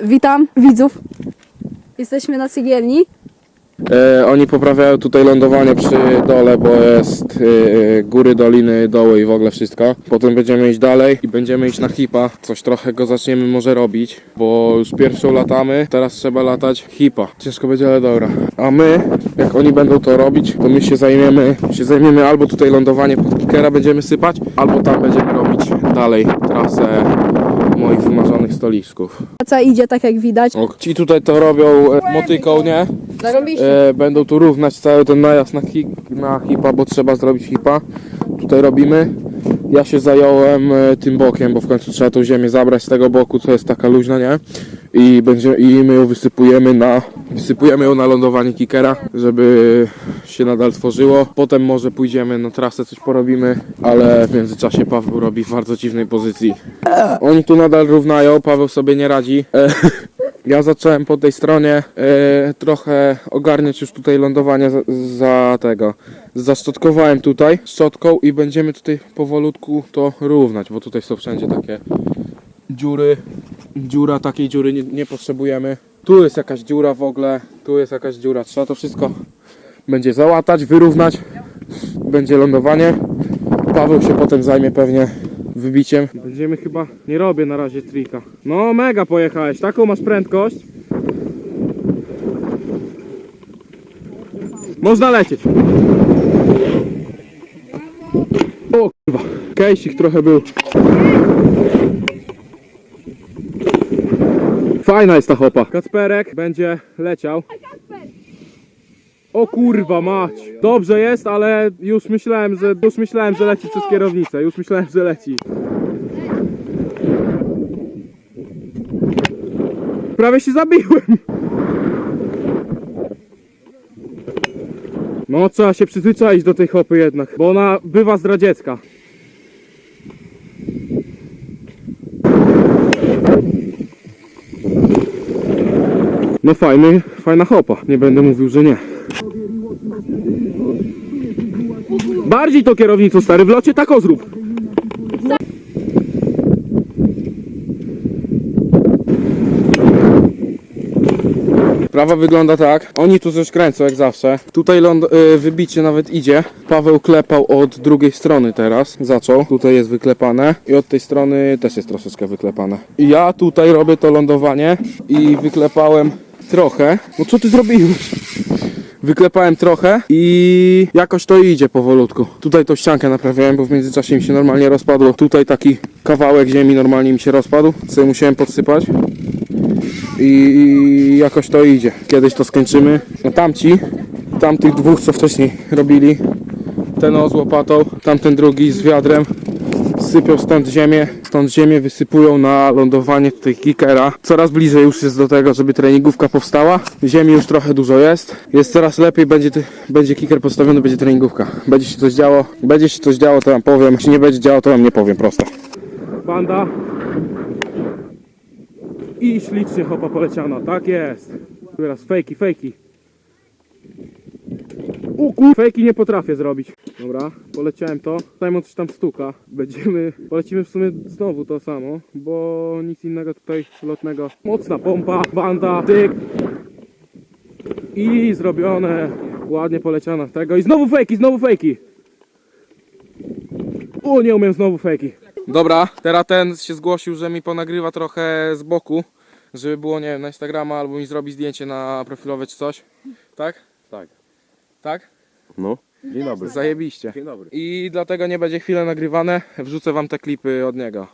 Witam widzów. Jesteśmy na cegielni. E, oni poprawiają tutaj lądowanie przy dole, bo jest e, góry, doliny, doły i w ogóle wszystko. Potem będziemy iść dalej i będziemy iść na hipa. Coś trochę go zaczniemy może robić, bo już pierwszą latamy, teraz trzeba latać hipa. Ciężko będzie, ale dobra. A my, jak oni będą to robić, to my się zajmiemy, się zajmiemy albo tutaj lądowanie pod kickera będziemy sypać, albo tam będziemy robić dalej trasę moich wymarzonych stoliczków. Praca idzie tak jak widać. O, Ci tutaj to robią e, motyką, nie? E, będą tu równać cały ten najazd na, hi, na hipa, bo trzeba zrobić hipa. Tutaj robimy. Ja się zająłem e, tym bokiem, bo w końcu trzeba tą ziemię zabrać z tego boku, co jest taka luźna, nie? I, będzie, I my ją wysypujemy na, wysypujemy ją na lądowanie kickera, żeby się nadal tworzyło. Potem może pójdziemy na trasę, coś porobimy, ale w międzyczasie Paweł robi w bardzo dziwnej pozycji. Oni tu nadal równają, Paweł sobie nie radzi. E, ja zacząłem po tej stronie e, trochę ogarniać już tutaj lądowanie za, za tego. Zaszczotkowałem tutaj szczotką i będziemy tutaj powolutku to równać, bo tutaj są wszędzie takie dziury. Dziura, takiej dziury nie, nie potrzebujemy. Tu jest jakaś dziura w ogóle, tu jest jakaś dziura. Trzeba to wszystko będzie załatać, wyrównać. Będzie lądowanie. Paweł się potem zajmie pewnie wybiciem. Będziemy chyba, nie robię na razie trika. No mega pojechałeś, taką masz prędkość. Można lecieć. O kurwa, kejsik trochę był. Fajna jest ta hopa. Kacperek będzie leciał. O kurwa mać. Dobrze jest, ale już myślałem, że już myślałem, że leci przez kierownicę. Już myślałem, że leci. Prawie się zabiłem. No trzeba się przyzwyczaić do tej hopy jednak, bo ona bywa zdradziecka. No fajny, fajna hopa. Nie będę mówił, że nie. Bardziej to kierownicą stary, w locie tak zrób. Prawa wygląda tak. Oni tu coś kręcą jak zawsze. Tutaj ląd, y, wybicie nawet idzie. Paweł klepał od drugiej strony teraz. Zaczął. Tutaj jest wyklepane. I od tej strony też jest troszeczkę wyklepane. I ja tutaj robię to lądowanie i wyklepałem trochę. No co ty zrobiłeś? Wyklepałem trochę i jakoś to idzie powolutku. Tutaj tą ściankę naprawiałem, bo w międzyczasie mi się normalnie rozpadło. Tutaj taki kawałek ziemi normalnie mi się rozpadł, co musiałem podsypać. I jakoś to idzie. Kiedyś to skończymy. A tamci, tamtych dwóch co wcześniej robili, ten o z łopatą, tamten drugi z wiadrem, sypią stąd ziemię, stąd ziemię wysypują na lądowanie tutaj kickera. Coraz bliżej już jest do tego, żeby treningówka powstała. Ziemi już trochę dużo jest. Jest coraz lepiej, będzie, będzie kicker postawiony, będzie treningówka. Będzie się coś działo, będzie się coś działo, to wam powiem. Się nie będzie działo, to wam nie powiem prosto. Banda. I ślicznie hopa poleciana, tak jest. Teraz fejki, fejki. U kur... Fejki nie potrafię zrobić. Dobra, poleciałem to. Simon coś tam stuka. Będziemy, polecimy w sumie znowu to samo, bo nic innego tutaj lotnego. Mocna pompa, banda, tyk. I zrobione. Ładnie poleciana tego. I znowu fejki, znowu fejki. O, nie umiem znowu fejki. Dobra, teraz ten się zgłosił, że mi ponagrywa trochę z boku, żeby było, nie wiem, na Instagrama albo mi zrobi zdjęcie na profilowe czy coś. Tak? Tak. Tak? No. Dzień dobry. Zajebiście. Dzień dobry. I dlatego nie będzie chwilę nagrywane. Wrzucę wam te klipy od niego.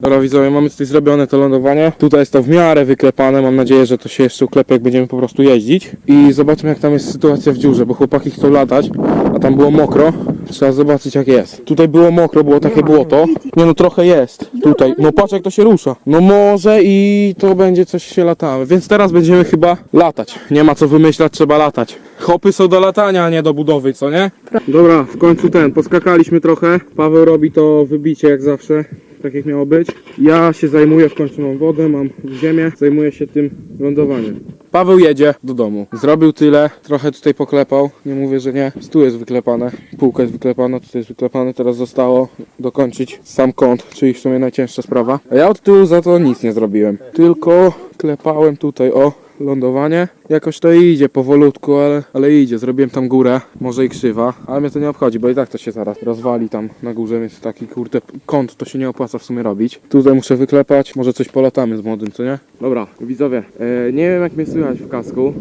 Dobra widzowie, mamy tutaj zrobione to lądowanie. Tutaj jest to w miarę wyklepane. Mam nadzieję, że to się jeszcze uklepie, jak będziemy po prostu jeździć. I zobaczymy jak tam jest sytuacja w dziurze, bo chłopaki chcą latać, a tam było mokro. Trzeba zobaczyć jak jest. Tutaj było mokro, było takie błoto. Nie no, trochę jest. Tutaj. No patrz jak to się rusza. No może i to będzie coś się latało. Więc teraz będziemy chyba latać. Nie ma co wymyślać, trzeba latać. Hopy są do latania, a nie do budowy, co nie? Dobra, w końcu ten, poskakaliśmy trochę. Paweł robi to wybicie jak zawsze, tak jak miało być. Ja się zajmuję, w końcu mam wodę, mam ziemię, zajmuję się tym lądowaniem. Paweł jedzie do domu. Zrobił tyle, trochę tutaj poklepał. Nie mówię, że nie. Tu jest wyklepane, półka jest wyklepana, tutaj jest wyklepane. Teraz zostało dokończyć sam kąt, czyli w sumie najcięższa sprawa. A ja od tyłu za to nic nie zrobiłem. Tylko klepałem tutaj o lądowanie. Jakoś to idzie powolutku, ale, ale idzie. Zrobiłem tam górę, może i krzywa, ale mnie to nie obchodzi, bo i tak to się zaraz rozwali tam na górze, więc taki kurde kąt to się nie opłaca w sumie robić. Tutaj muszę wyklepać, może coś polatamy z młodym, co nie? Dobra, widzowie, e, nie wiem jak mnie słychać w kasku.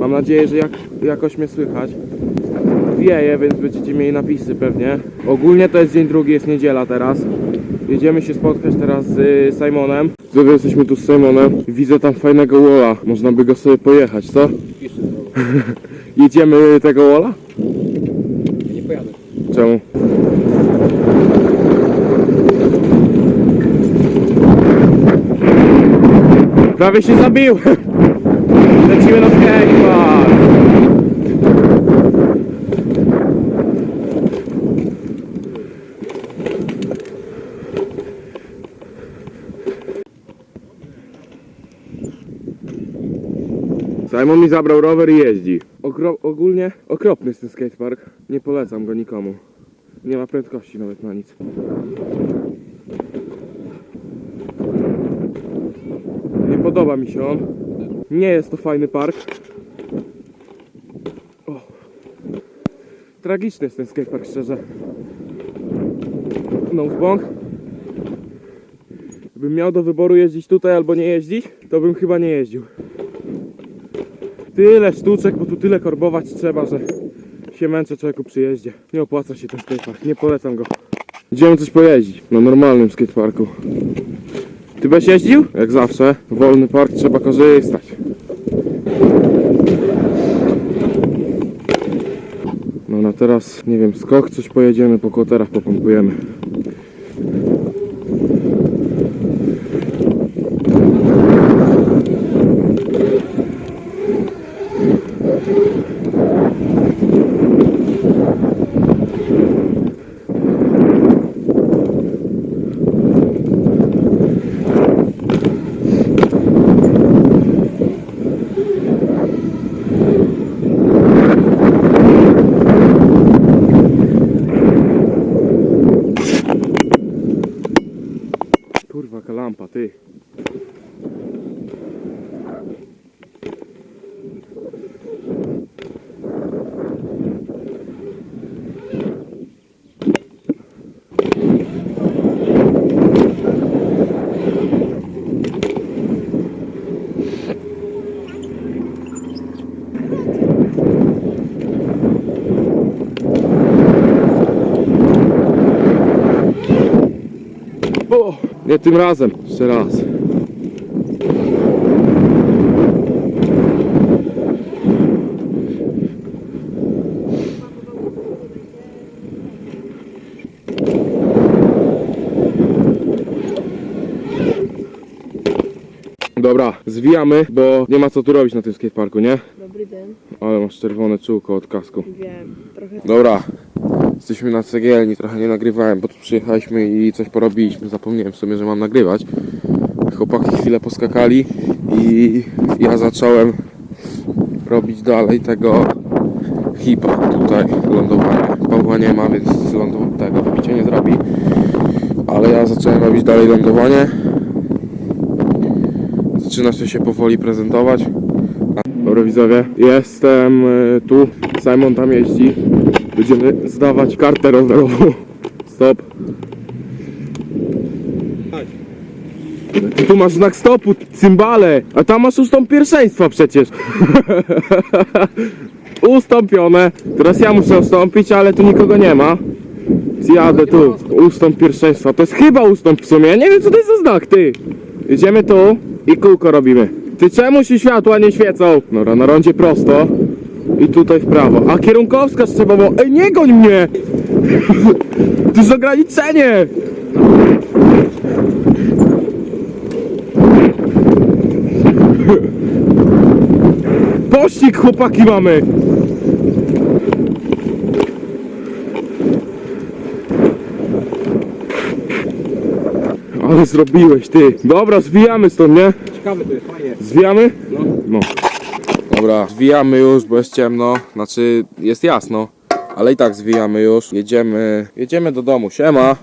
Mam nadzieję, że jak, jakoś mnie słychać. Wieje, więc będziecie mieli napisy pewnie. Ogólnie to jest dzień drugi, jest niedziela teraz. Jedziemy się spotkać teraz z y, Simonem. Widzowie, jesteśmy tu z Simonem. Widzę tam fajnego walla. Można by go sobie pojechać, co? Jedziemy tego walla? Nie pojadę. Czemu? Prawie się zabił! Lecimy na skatepark! Simon mi zabrał rower i jeździ. Ogólnie okropny jest ten skatepark. Nie polecam go nikomu. Nie ma prędkości nawet na nic. Nie podoba mi się on. Nie jest to fajny park. O. Tragiczny jest ten skatepark, szczerze. No bąk. Gdybym miał do wyboru jeździć tutaj albo nie jeździć, to bym chyba nie jeździł. Tyle sztuczek, bo tu tyle korbować trzeba, że się męczę człowieku przy jeździe. Nie opłaca się ten skatepark, nie polecam go. Idziemy coś pojeździć na normalnym skateparku. Ty byś jeździł? Jak zawsze, wolny park trzeba korzystać. No na teraz, nie wiem, skok coś pojedziemy, po koterach popompujemy. Kurwa, kalampa, ty. O, nie tym razem. Jeszcze raz. Dobra, zwijamy, bo nie ma co tu robić na tym skateparku, nie? Dobry dzień. Ale masz czerwone czółko od kasku. Wiem, trochę Dobra, jesteśmy na cegielni, trochę nie nagrywałem, bo tu przyjechaliśmy i coś porobiliśmy. Zapomniałem w sumie, że mam nagrywać. Chłopaki chwilę poskakali i ja zacząłem robić dalej tego hipa tutaj, lądowania. Pawła nie ma, więc lądu- tego wybicia nie zrobi. Ale ja zacząłem robić dalej lądowanie. Zaczyna się powoli prezentować. Dobra widzowie, jestem y, tu, Simon tam jeździ. Będziemy zdawać kartę rowerową. Stop. Tu masz znak stopu, cymbale, a tam masz ustąp pierwszeństwa przecież. Ustąpione. Teraz ja muszę ustąpić, ale tu nikogo nie ma. Jadę tu. Ustąp pierwszeństwa. To jest chyba ustąp w sumie. Ja nie wiem co to jest za znak, ty. Jedziemy tu i kółko robimy. Ty czemu się światła nie świecą? Dobra, na rondzie prosto. I tutaj w prawo. A kierunkowskaz trzeba było. Ej, nie goń mnie! To jest ograniczenie! Pościg chłopaki mamy! Ale zrobiłeś ty. Dobra, zwijamy stąd, nie? Ciekawe to jest, fajnie. Zwijamy? No. No. Dobra, zwijamy już, bo jest ciemno. Znaczy, jest jasno. Ale i tak zwijamy już. Jedziemy, jedziemy do domu. Siema.